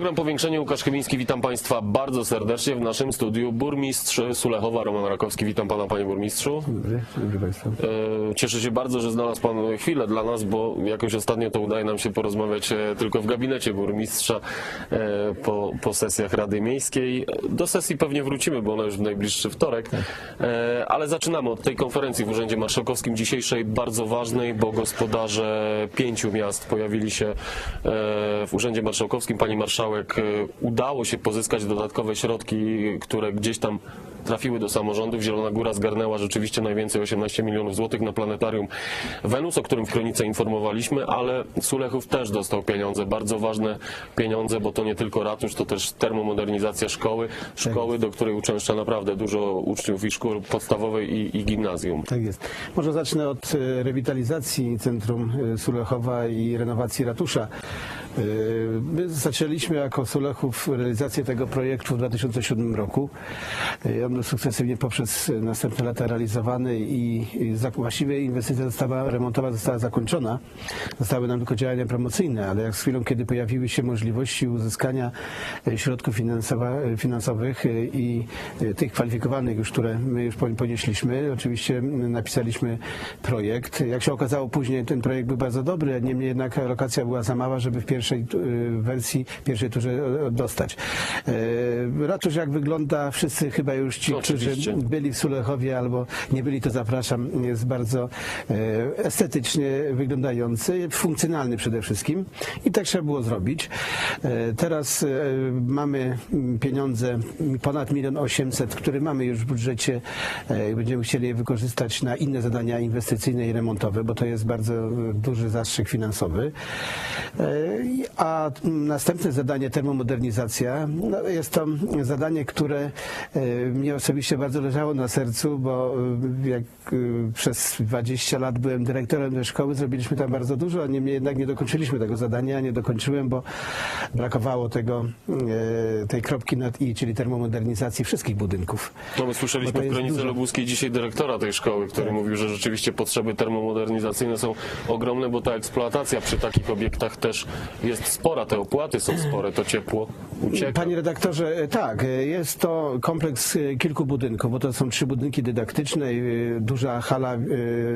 Program Powiększenie Łukasz Chybiński, witam Państwa bardzo serdecznie w naszym studiu. Burmistrz Sulechowa, Roman Rakowski, witam Pana Panie Burmistrzu. Dobry, dobry Państwa. E, Cieszę się bardzo, że znalazł Pan chwilę dla nas, bo jakoś ostatnio to udaje nam się porozmawiać e, tylko w gabinecie burmistrza e, po, po sesjach Rady Miejskiej. Do sesji pewnie wrócimy, bo ona już w najbliższy wtorek, E, ale zaczynamy od tej konferencji w Urzędzie Marszałkowskim dzisiejszej, bardzo ważnej, bo gospodarze pięciu miast pojawili się w Urzędzie Marszałkowskim. Pani Marszałek, e, udało się pozyskać dodatkowe środki, które gdzieś tam trafiły do samorządów. Zielona Góra zgarnęła rzeczywiście najwięcej, 18 milionów złotych na planetarium Wenus, o którym w Kronice informowaliśmy, ale Sulechów też dostał pieniądze, bardzo ważne pieniądze, bo to nie tylko ratusz, to też termomodernizacja szkoły, szkoły, do której uczęszcza naprawdę dużo uczniów i szkół podstawowej i, i gimnazjum. Tak jest. Może zacznę od e, rewitalizacji Centrum e, Sulechowa i renowacji ratusza. E, My zaczęliśmy jako Sulechów realizację tego projektu w 2007 roku. E, On był sukcesywnie poprzez następne lata realizowany i właściwie inwestycja została, remontowa została zakończona. Zostały nam tylko działania promocyjne, ale jak z chwilą, kiedy pojawiły się możliwości uzyskania e, środków finansowa- finansowych e, i e, tych kwalifikowanych już, które my już pon- ponieśliśmy, oczywiście napisaliśmy projekt. Jak się okazało później, ten projekt był bardzo dobry, niemniej jednak lokacja była za mała, żeby w pierwszej e, wersji, pierwszej turze e, dostać. E, Ratusz jak wygląda, wszyscy chyba już ci, Oczywiście. którzy byli w Sulechowie albo nie byli, to zapraszam. Jest bardzo estetycznie wyglądający, funkcjonalny przede wszystkim i tak trzeba było zrobić. Teraz mamy pieniądze ponad milion osiemset, które mamy już w budżecie. Będziemy chcieli je wykorzystać na inne zadania inwestycyjne i remontowe, bo to jest bardzo duży zastrzyk finansowy. A następne zadanie termomodernizacja no, jest to zadanie, które e, mnie osobiście bardzo leżało na sercu, bo e, jak e, przez 20 lat byłem dyrektorem tej szkoły, zrobiliśmy tam bardzo dużo, a niemniej jednak nie dokończyliśmy tego zadania, nie dokończyłem, bo brakowało tego, tej kropki nad i, czyli termomodernizacji wszystkich budynków. No my słyszeliśmy w Kronice dużo. Lubuskiej dzisiaj dyrektora tej szkoły, który mówił, że rzeczywiście potrzeby termomodernizacyjne są ogromne, bo ta eksploatacja przy takich obiektach też jest spora, te opłaty są spore, to ciepło ucieka. Panie redaktorze, e, tak, e, jest to kompleks e, kilku budynków, bo to są trzy budynki dydaktyczne, duża hala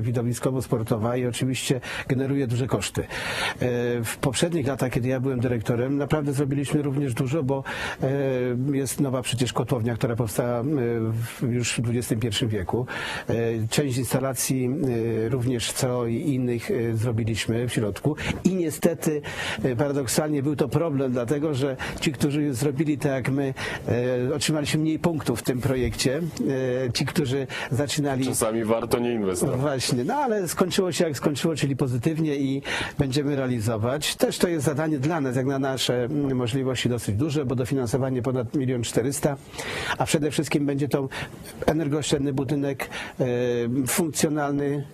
widowiskowo-sportowa i oczywiście generuje duże koszty. W poprzednich latach, kiedy ja byłem dyrektorem, naprawdę zrobiliśmy również dużo, bo jest nowa przecież kotłownia, która powstała już w XXI wieku. Część instalacji również CO i innych zrobiliśmy w środku i niestety e, paradoksalnie był to problem, dlatego że ci, którzy zrobili tak jak my, e, otrzymaliśmy mniej punktów w tym projekcie. E, Ci, którzy zaczynali Czasami warto nie no inwestować. właśnie, no ale skończyło się jak skończyło, czyli pozytywnie i będziemy realizować. Też to jest zadanie dla nas, jak na nasze mm, możliwości dosyć duże, bo dofinansowanie ponad milion czterysta, a przede wszystkim będzie to energooszczędny budynek, funkcjonalny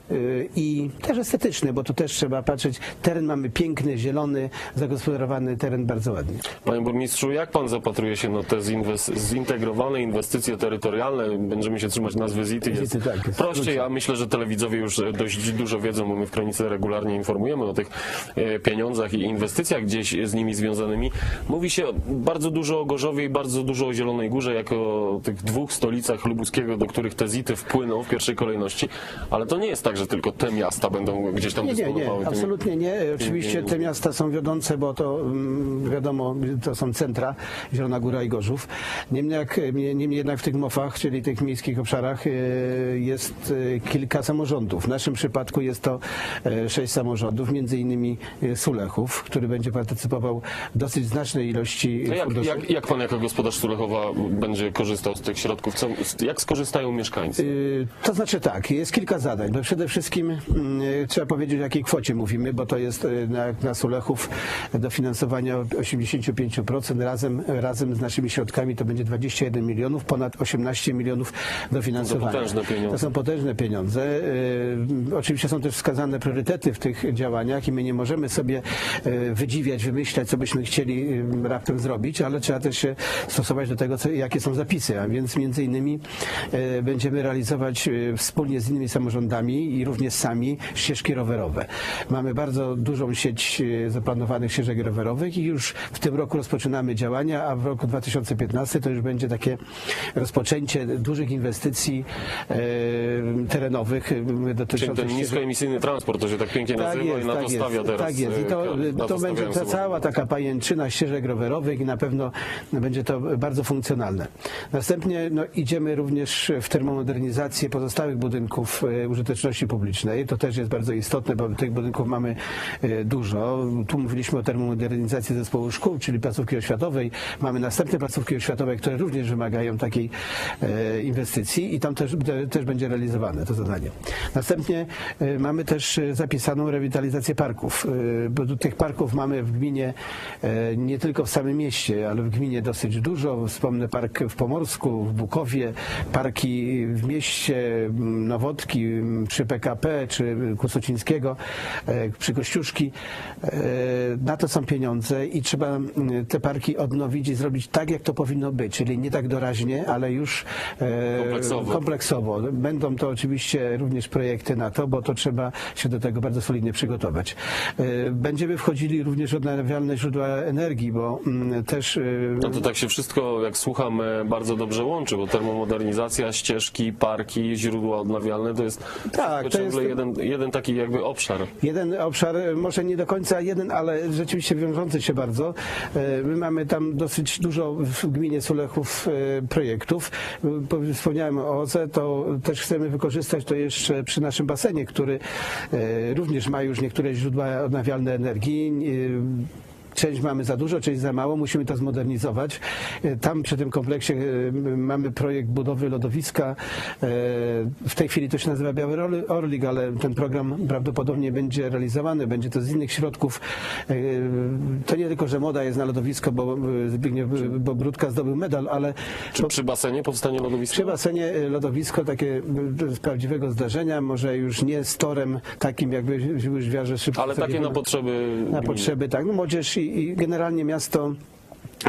i też estetyczny, bo tu też trzeba patrzeć. Teren mamy piękny, zielony, zagospodarowany teren bardzo ładnie. Panie burmistrzu, jak pan zapatruje się na te zinwes- zintegrowane inwestycje terytorialne? Będziemy się trzymać nazwy ZIT. Jest ZIT-y, tak, jest prościej, a myślę, że telewidzowie już dość dużo wiedzą, bo my w Kronice regularnie informujemy o tych e, pieniądzach i inwestycjach gdzieś z nimi związanymi. Mówi się bardzo dużo o Gorzowie i bardzo dużo o Zielonej Górze, jako o tych dwóch stolicach lubuskiego, do których te ZIT-y wpłyną w pierwszej kolejności, ale to nie jest tak, że tylko te miasta będą gdzieś tam Nie, nie, dysponowały nie, tymi absolutnie nie. Oczywiście te miasta są wiodące, bo to mm, wiadomo, to są centra, Zielona Góra i Gorzów. Niemniej, jak, niemniej jednak w tych MOF-ach, czyli tych miejskich obszarach e, jest e, kilka samorządów. W naszym przypadku jest to e, sześć samorządów, między innymi Sulechów, który będzie partycypował w dosyć znacznej ilości To jak, funduszy. jak, jak pan jako gospodarz Sulechowa będzie korzystał z tych środków? Co, jak skorzystają mieszkańcy? To znaczy tak, jest kilka zadań. Przede wszystkim mm, trzeba powiedzieć, o jakiej kwocie mówimy, bo to jest y, na, na Sulechów dofinansowania od 85%. Razem, razem z naszymi środkami to będzie 21 milionów, ponad 18 milionów dofinansowania. To potężne pieniądze. To są potężne pieniądze. Y, Oczywiście są też wskazane priorytety w tych działaniach i my nie możemy sobie y, wydziwiać, wymyślać, co byśmy chcieli y, raptem zrobić, ale trzeba też się stosować do tego, co, jakie są zapisy, a więc między innymi będziemy realizować wspólnie z innymi samorządami i również sami ścieżki rowerowe. Mamy bardzo dużą sieć e, zaplanowanych ścieżek rowerowych i już w tym roku rozpoczynamy działania, a w roku 2015 to już będzie takie rozpoczęcie dużych inwestycji e, terenowych e, Czyli dotyczących ten ścieżek niskoemisyjny transport, to się tak pięknie nazywa i na to stawia teraz. tak jest. I to, na to będzie ta cała taka pajęczyna ścieżek rowerowych i na pewno będzie to bardzo funkcjonalne. Następnie no, idziemy również w termomodernizację pozostałych budynków użyteczności publicznej. To też jest bardzo istotne, bo tych budynków mamy e, dużo. Tu mówiliśmy o termomodernizacji zespołu szkół, czyli placówki oświatowej. Mamy następne placówki oświatowe, które również wymagają takiej e, inwestycji i tam też, te, też będzie realizowane to zadanie. Następnie e, mamy też e, zapisaną rewitalizację parków, bo tych parków mamy w gminie nie tylko w samym mieście, ale w gminie dosyć dużo. Wspomnę park w Pomorsku, w Bukowie, parki w mieście Nowotki przy PKP czy Kusocińskiego, przy Kościuszki. E, Na to są pieniądze i trzeba m, te parki odnowić i zrobić tak, jak to powinno być, czyli nie tak doraźnie, ale już e, Kompleksowo. kompleksowo. Będą to oczywiście również projekty na to, bo to trzeba się do tego bardzo solidnie przygotować. E, Będziemy wchodzili również w odnawialne źródła energii, bo mm, też No to tak się wszystko, jak słucham, bardzo dobrze łączy, bo termomodernizacja, ścieżki, parki, źródła odnawialne to jest Tak, to ciągle jest- jeden, jeden taki jakby obszar. Jeden obszar, może nie do końca jeden, ale rzeczywiście wiążący się bardzo. E, My mamy tam dosyć dużo w gminie Sulechów e, projektów. Po- Wspomniałem o OZE, to też chcemy wykorzystać to jeszcze przy naszym basenie, który e, również ma już niektóre źródła odnawialne energii. Część mamy za dużo, część za mało, musimy to zmodernizować. E, Tam przy tym kompleksie e, mamy projekt budowy lodowiska. E, W tej chwili to się nazywa Biały Orli- Orlik, ale ten program prawdopodobnie będzie realizowany, będzie to z innych środków. To nie tylko, że moda jest na lodowisko, bo Zbigniew zdobył medal, ale Czy przy basenie powstanie lodowisko? przy basenie lodowisko takie z prawdziwego zdarzenia, może już nie z torem takim jakby już wiarze szybko. Ale takie na potrzeby na potrzeby, tak. No młodzież i, i generalnie miasto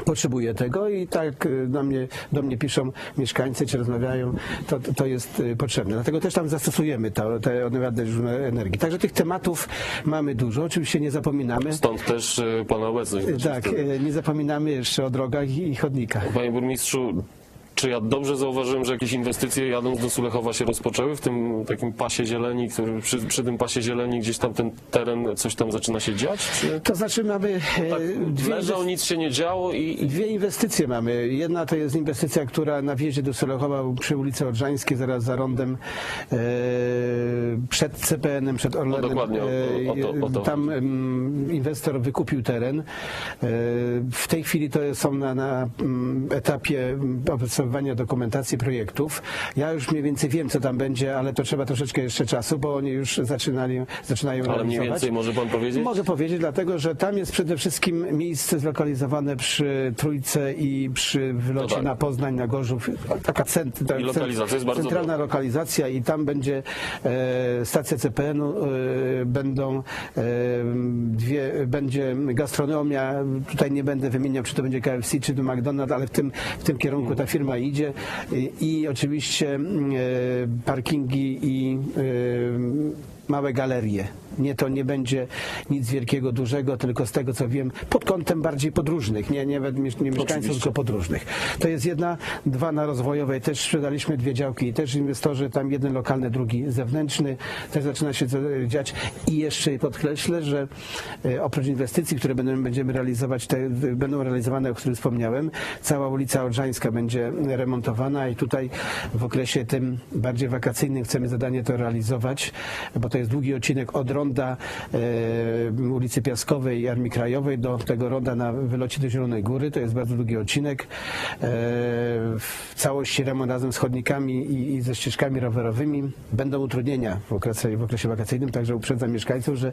potrzebuje tego i tak y, do mnie, do mnie piszą mieszkańcy, czy rozmawiają, to, to- jest y, potrzebne. Dlatego też tam zastosujemy to, te odnawialne źródła energii. Także tych tematów mamy dużo. Oczywiście nie zapominamy. Stąd też e, pana obecność. Tak, y, nie zapominamy jeszcze o drogach i, i chodnikach. Panie burmistrzu, czy ja dobrze zauważyłem, że jakieś inwestycje jadąc do Sulechowa się rozpoczęły w tym takim pasie zieleni, który, przy, przy tym pasie zieleni gdzieś tam ten teren, coś tam zaczyna się dziać? Czy To znaczy mamy e, tak dwie leżał, nic się nie działo i, Dwie inwestycje mamy. Jedna to jest inwestycja, która na wjeździe do Solechowa przy ulicy Odrzańskiej, zaraz za rondem e, przed CPN-em, przed Orlenem. No dokładnie, o- o- to- o to Tam mm, inwestor wykupił teren. E, w tej chwili to są na, na mm, etapie mm, opracowywania dokumentacji projektów. Ja już mniej więcej wiem, co tam będzie, ale to trzeba troszeczkę jeszcze czasu, bo oni już zaczynali, zaczynają ale mniej realizować. więcej może pan powiedzieć? Mogę powiedzieć, dlatego że tam jest przede wszystkim miejsce zlokalizowane przy Trójce i przy wylocie No tak. na Poznań, na Gorzów. Taka cent, ta, lokalizacja centralna dobra. lokalizacja i tam będzie e, stacja CPN-u, e, będą e, dwie, będzie gastronomia, tutaj nie będę wymieniał, czy to będzie KFC, czy to McDonald's, ale w tym, w tym kierunku ta firma idzie i, oczywiście e, parkingi i e, małe galerie. Nie, to nie będzie nic wielkiego, dużego, tylko z tego co wiem, pod kątem bardziej podróżnych, nie, nie, nie mieszkańców, tylko podróżnych. To jest jedna, dwa na rozwojowej, też sprzedaliśmy dwie działki. I też inwestorzy, tam jeden lokalny, drugi zewnętrzny, też zaczyna się dziać. I jeszcze podkreślę, że e, oprócz inwestycji, które będą, będziemy realizować, te będą realizowane, o których wspomniałem, cała ulica Odrzańska będzie remontowana i tutaj w okresie tym bardziej wakacyjnym chcemy zadanie to realizować, bo to jest długi odcinek od ronda e, ulicy Piaskowej i Armii Krajowej do tego ronda na wylocie do Zielonej Góry. To jest bardzo długi odcinek. E, w całości remont razem z chodnikami i, ze ścieżkami rowerowymi. Będą utrudnienia w okresie, w okresie wakacyjnym, także uprzedzam mieszkańców, że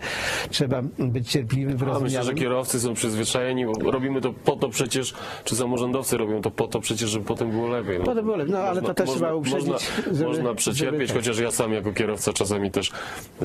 trzeba być cierpliwym, A myślę, że kierowcy są przyzwyczajeni, bo robimy to po to przecież, czy samorządowcy robią to po to przecież, żeby potem było lepiej. No, Potem było lepiej, no, ale to też trzeba uprzedzić, Można, żeby- można żeby przecierpieć, tak. chociaż ja sam jako kierowca czasami też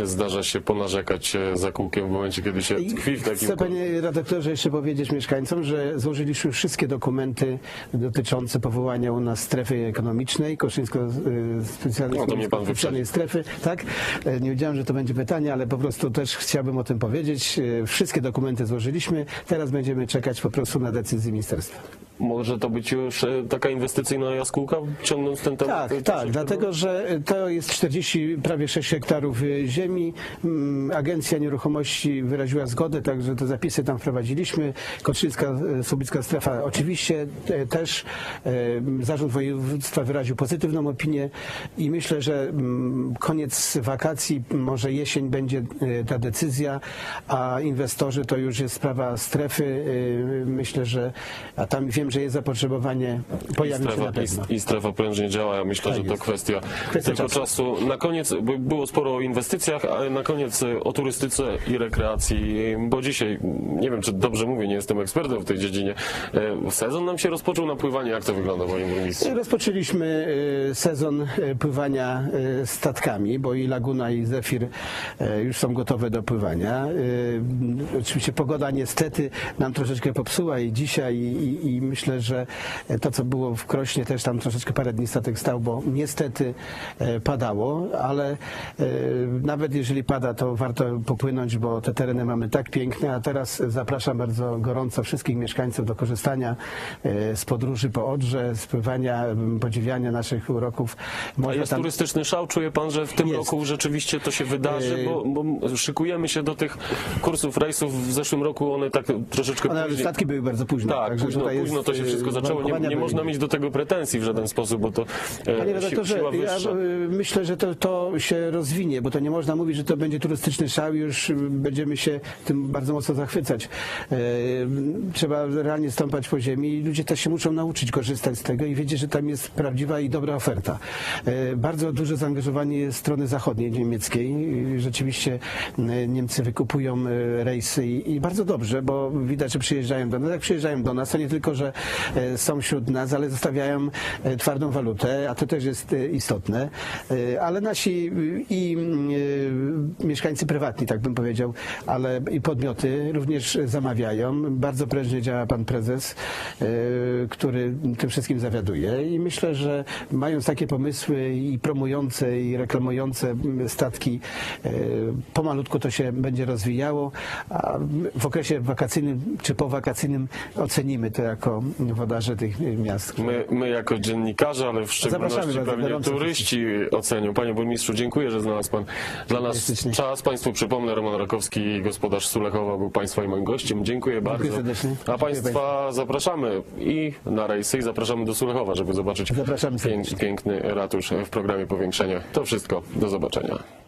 zdarza się ponarzekać narzekać e, za kółkiem w momencie, kiedy się tkwi w takim Chcę panie redaktorze jeszcze powiedzieć mieszkańcom, że złożyliśmy wszystkie dokumenty dotyczące powołania u nas strefy ekonomicznej, Koszyńsko y, specjalnej, No specjalnej strefy. Tak? E, Nie wiedziałem, że to będzie pytanie, ale po prostu też chciałbym o tym powiedzieć. E, Wszystkie dokumenty złożyliśmy. Teraz będziemy czekać po prostu na decyzję ministerstwa. Może to być już e, taka inwestycyjna jaskółka, ciągnąc ten temat? Tak, e, tak, dlatego że to jest 40, prawie 6 hektarów y, ziemi. Mm, Agencja Nieruchomości wyraziła zgodę, także te zapisy tam wprowadziliśmy. Koczyńska, y, Słubicka Strefa oczywiście e, też. e, Zarząd Województwa wyraził pozytywną opinię i myślę, że mm, koniec wakacji, może jesień będzie e, ta decyzja, a inwestorzy to już jest sprawa strefy. Myślę, że a tam wiem, że jest zapotrzebowanie, pojawi się na pewno. i, strefa prężnie działa. Ja myślę, Tak że to jest. kwestia, Kwestia tylko czasu. czasu. Na koniec, było sporo o inwestycjach, ale na koniec e, o turystyce i rekreacji, bo dzisiaj, nie wiem czy dobrze mówię, nie jestem ekspertem w tej dziedzinie, e, sezon nam się rozpoczął na pływanie. Jak to wygląda, panie burmistrzu? Rozpoczęliśmy y, sezon y, pływania y, statkami, bo i Laguna i Zefir y, już są gotowe do pływania. Y, Oczywiście pogoda niestety nam troszeczkę popsuła i dzisiaj i, i, i myślę, że to co było w Krośnie też tam troszeczkę parę dni statek stał, bo niestety y, padało, ale y, nawet jeżeli pada, to warto popłynąć, bo te tereny mamy tak piękne, a teraz zapraszam bardzo gorąco wszystkich mieszkańców do korzystania y, z podróży po Odrze, z pływania, m, podziwiania naszych uroków. A Można jest tam- turystyczny szał, czuje pan, że w tym Jest. roku rzeczywiście to się wydarzy, bo, bo szykujemy się do tych kursów, rejsów. W zeszłym roku one tak troszeczkę Ale później... statki były bardzo późno. Tak, także późno, tutaj późno jest, to się wszystko zaczęło. Nie, nie można mieć do tego pretensji w żaden sposób, bo to e, Panie redaktorze, siła ja wyższa. y, myślę, że to, to się rozwinie, bo to nie można mówić, że to będzie turystyczny szał i już będziemy się tym bardzo mocno zachwycać. E, Trzeba realnie stąpać po ziemi i ludzie też się muszą nauczyć korzystać z tego i wiedzieć, że tam jest prawdziwa i dobra oferta. E, Bardzo duże zaangażowanie jest strony zachodniej niemieckiej. Rzeczywiście Niemcy wykupują rejsy i, bardzo dobrze, bo widać, że przyjeżdżają do nas. Jak przyjeżdżają do nas, to nie tylko, że są wśród nas, ale zostawiają e, twardą walutę, a to też jest e, istotne. E, Ale nasi i mieszkańcy prywatni, tak bym powiedział, ale i podmioty również zamawiają. Bardzo prężnie działa pan prezes, e, który tym wszystkim zawiaduje i myślę, że mając takie pomysły i promujące i reklamujące statki, e, pomalutku to się będzie rozwijało, a w okresie wakacyjnym czy powakacyjnym ocenimy to jako wodarze tych miast. My, my jako dziennikarze, ale w szczególności pewnie turyści ocenią. Panie burmistrzu, dziękuję, że znalazł pan dla nas czas. Państwu przypomnę, Roman Rakowski, gospodarz Sulechowa, był Państwa i moim gościem. Dziękuję bardzo. serdecznie. A Państwa zapraszamy i na rejsy i zapraszamy do Sulechowa, żeby zobaczyć piękny ratusz w programie Powiększenie. To wszystko. Do zobaczenia.